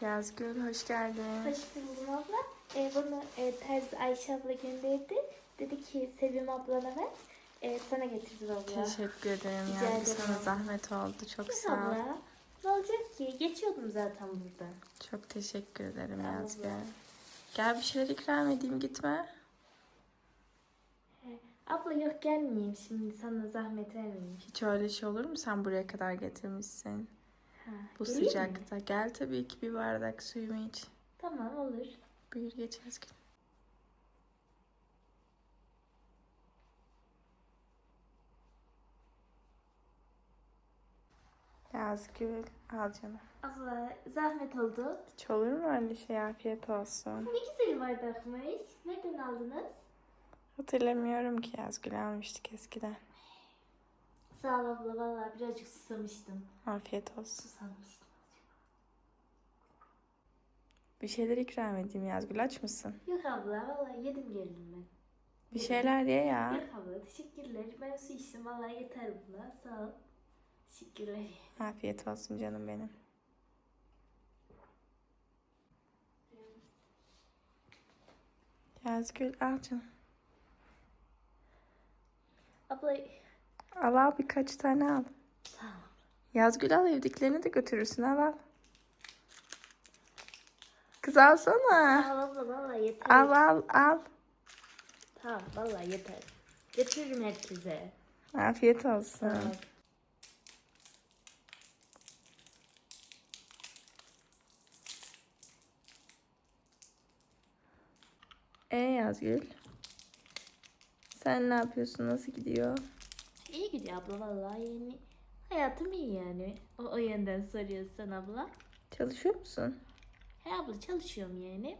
Yazgül hoş geldin. Hoş buldum abla. Ee, bunu e, terzi Ayşe abla gönderdi. Dedi ki Sevim ablana ver. Ee, sana getirdim abla. Teşekkür ederim Rica Yazgül. ederim. Sana zahmet oldu. Çok Yok sağ ol. abla. Ne olacak ki? Geçiyordum zaten burada. Çok teşekkür ederim ol Yazgül. Gel bir şeyler ikram edeyim gitme. Abla yok gelmeyeyim şimdi sana zahmet vermeyeyim. Hiç öyle şey olur mu? Sen buraya kadar getirmişsin. Ha, Bu geleyim mi? sıcakta. Gel tabii ki bir bardak suyumu iç. Tamam olur. Buyur geç Yazgül. Yazgül al canım. Abla zahmet oldu. Hiç olur mu öyle şey? Afiyet olsun. Ne güzel bardakmış. Nereden aldınız? Hatırlamıyorum ki Yazgül almıştık eskiden. Sağ ol abla valla birazcık susamıştım. Afiyet olsun. Susamıştım. Bir şeyler ikram edeyim Yazgül aç mısın? Yok abla valla yedim geldim ben. Bir şeyler ye ya. Yok abla teşekkürler. Ben su içtim valla yeter buna. Sağ ol. Teşekkürler. Afiyet olsun canım benim. Yazgül al canım. Abla Al al birkaç tane al. Yazgül al evdiklerini de götürürsün al al. Kız alsana. Ol abla valla yeter. Al al al. Tamam valla yeter. Getiririm herkese. Afiyet olsun. ol. E Yazgül. Sen ne yapıyorsun? Nasıl gidiyor? İyi gidiyor abla valla yani. Hayatım iyi yani. O, o yönden soruyorsan abla. Çalışıyor musun? He abla çalışıyorum yani.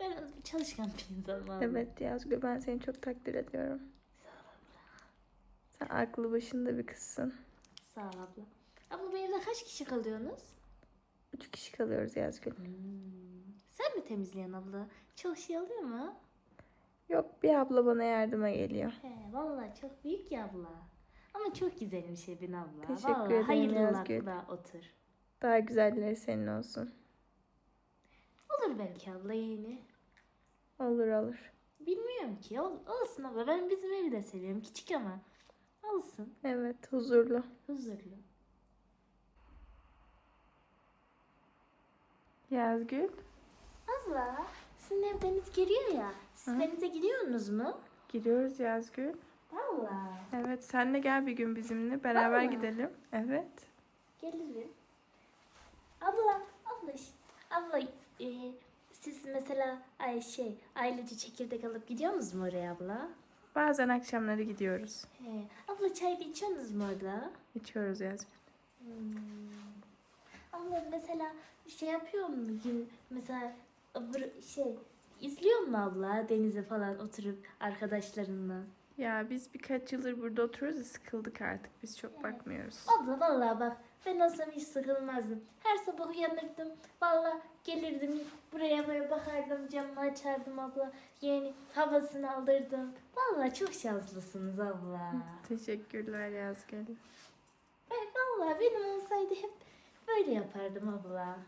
Ben çalışkan bir insanım abla. Evet Yazgül ben seni çok takdir ediyorum. Sen aklı başında bir kızsın. Sağ ol abla. Abla bu evde kaç kişi kalıyorsunuz? Üç kişi kalıyoruz Yazgül. Sen mi temizleyen abla? Çok şey oluyor mu? Yok bir abla bana yardıma geliyor. He vallahi çok büyük ya abla. Ama çok güzelmiş evin abla. Teşekkür vallahi ederim hayırlı Yazgül. da otur. Daha güzelleri senin olsun. Olur belki abla yeni. Olur olur. Bilmiyorum ki. Ol, olsun abla. Ben bizim evi de seviyorum. Küçük ama. Olsun. Evet huzurlu. Huzurlu. Yazgül. Abla sizin ev deniz geliyor ya. Siz Hı. denize gidiyorsunuz mu? Gidiyoruz Yazgül. Valla. Evet sen de gel bir gün bizimle beraber Vallahi. gidelim. Evet. Gelirim. Abla, abla, abla e, siz mesela ay şey ailece çekirdek alıp gidiyor musunuz mu oraya abla? Bazen akşamları gidiyoruz. He. Abla çay da içiyorsunuz mu orada? İçiyoruz Yazgül. Abla mesela şey yapıyor mu gün mesela şey izliyor mu abla denize falan oturup arkadaşlarınla? Ya biz birkaç yıldır burada oturuyoruz da sıkıldık artık. Biz çok bakmıyoruz. Abla vallahi bak ben olsam hiç sıkılmazdım. Her sabah uyanırdım. Vallahi gelirdim buraya böyle bakardım camını açardım abla. Yani havasını alırdım. Vallahi çok şanslısınız abla. Teşekkürler Yazgül. Ben vallahi benim olsaydı hep böyle yapardım abla.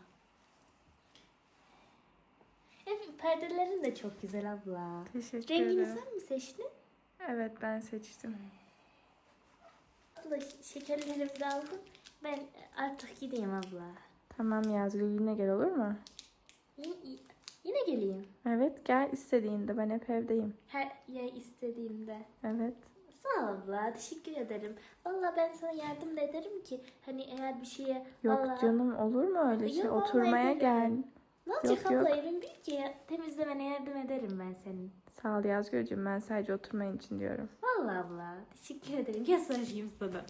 Ev perdelerin de çok güzel abla. Teşekkür Rengini ederim. sen mi seçtin? Evet ben seçtim. Abla şekerlerimi aldım. Ben artık gideyim abla. Tamam Yazgül yine gel olur mu? Yine, yine geleyim. Evet gel istediğinde ben hep evdeyim. Her yer istediğimde. Evet. Sağ ol abla. Teşekkür ederim. Vallahi ben sana yardım da ederim ki hani eğer bir şeye Yok vallahi... canım olur mu öyle şey? Yok, Oturmaya gel. Ne olacak Yok, yok. abla evin büyük ya. Temizlemene yardım ederim ben senin. Sağ ol Yazgül'cüm ben sadece oturmayın için diyorum. Vallahi abla. Teşekkür ederim. Gel sarayım sana.